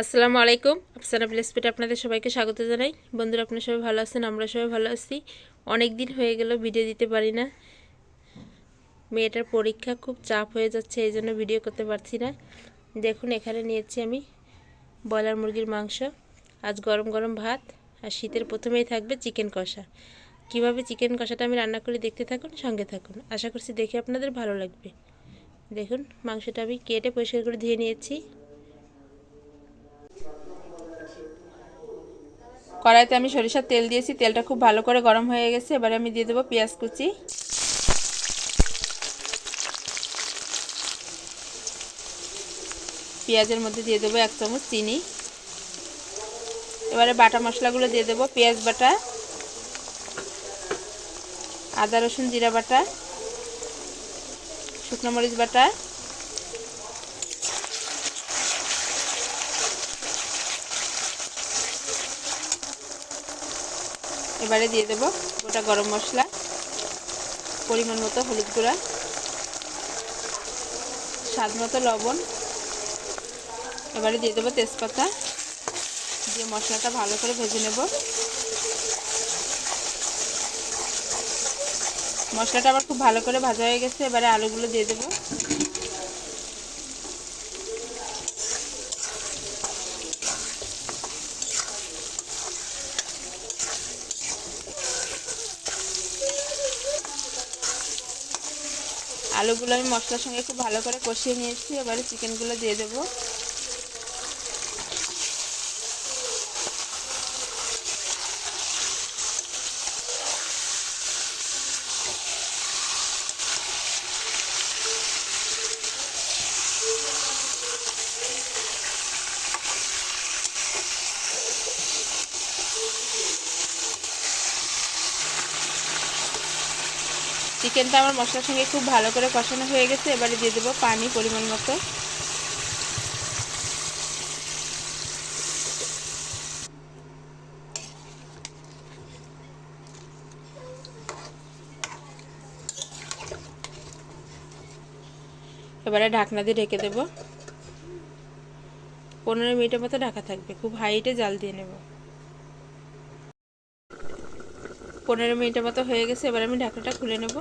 আসসালামু আলাইকুম। আফসানা প্লেসপেট আপনাদের সবাইকে স্বাগত জানাই। বন্ধুরা, আপনারা সবাই ভালো আছেন? আমরা সবাই ভালো আছি। অনেক দিন হয়ে গেল, ভিডিও দিতে পারি না। মেয়েটার পরীক্ষা খুব চাপ হয়ে যাচ্ছে, এই জন্য ভিডিও করতে পারছি না। দেখুন, এখানে নিয়েছি আমি ব্রয়লার মুরগির মাংস। আজ গরম গরম ভাত, আর শীতের প্রথমেই থাকবে চিকেন কষা। কীভাবে চিকেন কষাটা আমি রান্না করে দেখতে থাকুন, সঙ্গে থাকুন। আশা করছি দেখে আপনাদের ভালো লাগবে। দেখুন, মাংসটা আমি কেটে পরিষ্কার করে ধুয়ে নিয়েছি। কড়াইতে আমি সরিষার তেল দিয়েছি, তেলটা খুব ভালো করে গরম হয়ে গেছে, এবারে আমি দিয়ে দেবো পেঁয়াজ কুচি। পেঁয়াজের মধ্যে দিয়ে দেবো এক চামচ চিনি। এবারে বাটা মশলাগুলো দিয়ে দেবো, পেঁয়াজ বাটা, আদা রসুন জিরা বাটা, শুকনো মরিচ বাটা এবারে দিয়ে দেব গোটা গরম মশলা, পরিমাণ মতো হলুদ গুঁড়া, স্বাদ মতো লবণ। এবারে দিয়ে দেবো তেজপাতা, দিয়ে মশলাটা ভালো করে ভেজে নেব। মশলাটা আবার খুব ভালো করে ভাজা হয়ে গেছে, এবারে আলুগুলো দিয়ে দেবো। আলুগুলো আমি মশলার সঙ্গে খুব ভালো করে কষিয়ে নিয়েছি। এবারে চিকেনগুলো দিয়ে দেবো। চিকেনটা আমার মশলার সঙ্গে খুব ভালো করে কষানো হয়ে গেছে, এবারে দিয়ে দেবো পানি পরিমাণ মতো। এবারে ঢাকনা দিয়ে ঢেকে দেবো। পনেরো মিনিটের মতো ঢাকা থাকবে, খুব হাইটে জাল দিয়ে নেব। পনেরো মিনিটের মতো হয়ে গেছে, এবার আমি ঢাকনাটা খুলে নেব।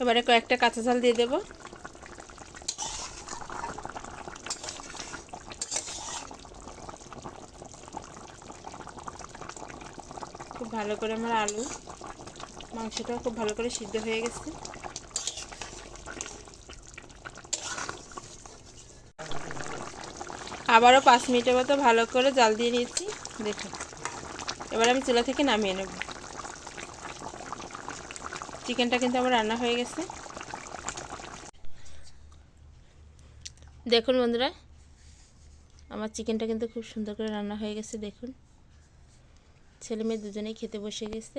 এবারে কয়েকটা কাঁচা ঝাল দিয়ে দেব। খুব ভালো করে আমার আলু, মাংসটাও খুব ভালো করে সিদ্ধ হয়ে গেছে। আবারও পাঁচ মিনিটের মতো ভালো করে জাল দিয়ে নিয়েছি। দেখুন। এবার আমি চুলা থেকে নামিয়ে নেব। চিকেনটা কিন্তু আমার রান্না হয়ে গেছে। দেখুন বন্ধুরা, আমার চিকেনটা কিন্তু খুব সুন্দর করে রান্না হয়ে গেছে, দেখুন। ছেলে মেয়ে দুজনেই খেতে বসে গেছে।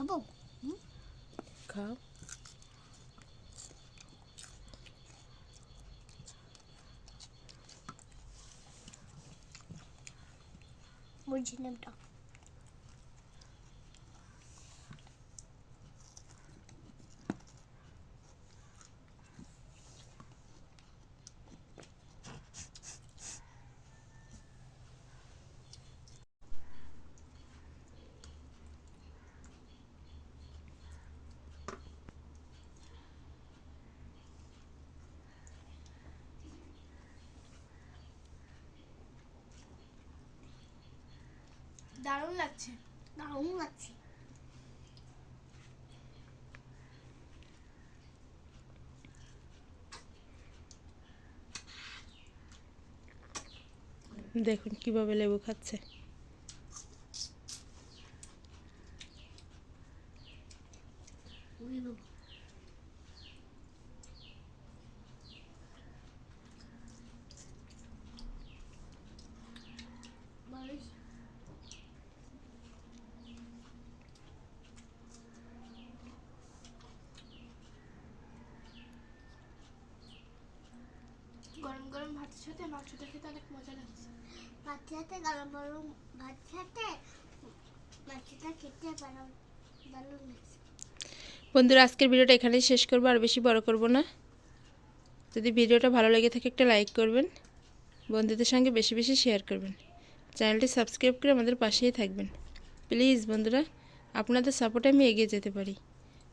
é bom. Hum? Calma. Mordida branca. Então. দারুণ লাগছে। দারুণ লাগছে। দেখুন কীভাবে লেবু খাচ্ছে। গরম গরম ভাতের সাথে মাংসটা খেতে অনেক মজা লাগছে। বাচ্চাতে গরম গরম বাচ্চাতে বাচ্চাটা খেতে দারুণ দারুণ লাগছে। বন্ধুরা আজকের ভিডিওটা এখানেই শেষ করব আর বেশি বড় করব না। যদি ভিডিওটা ভালো লেগে থাকে একটা লাইক করবেন বন্ধুদের সঙ্গে বেশি বেশি শেয়ার করবেন। চ্যানেলটি সাবস্ক্রাইব করে আমাদের পাশেই থাকবেন। প্লিজ বন্ধুরা আপনাদের সাপোর্টে আমি এগিয়ে যেতে পারি।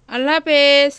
আল্লাহ হাফেজ।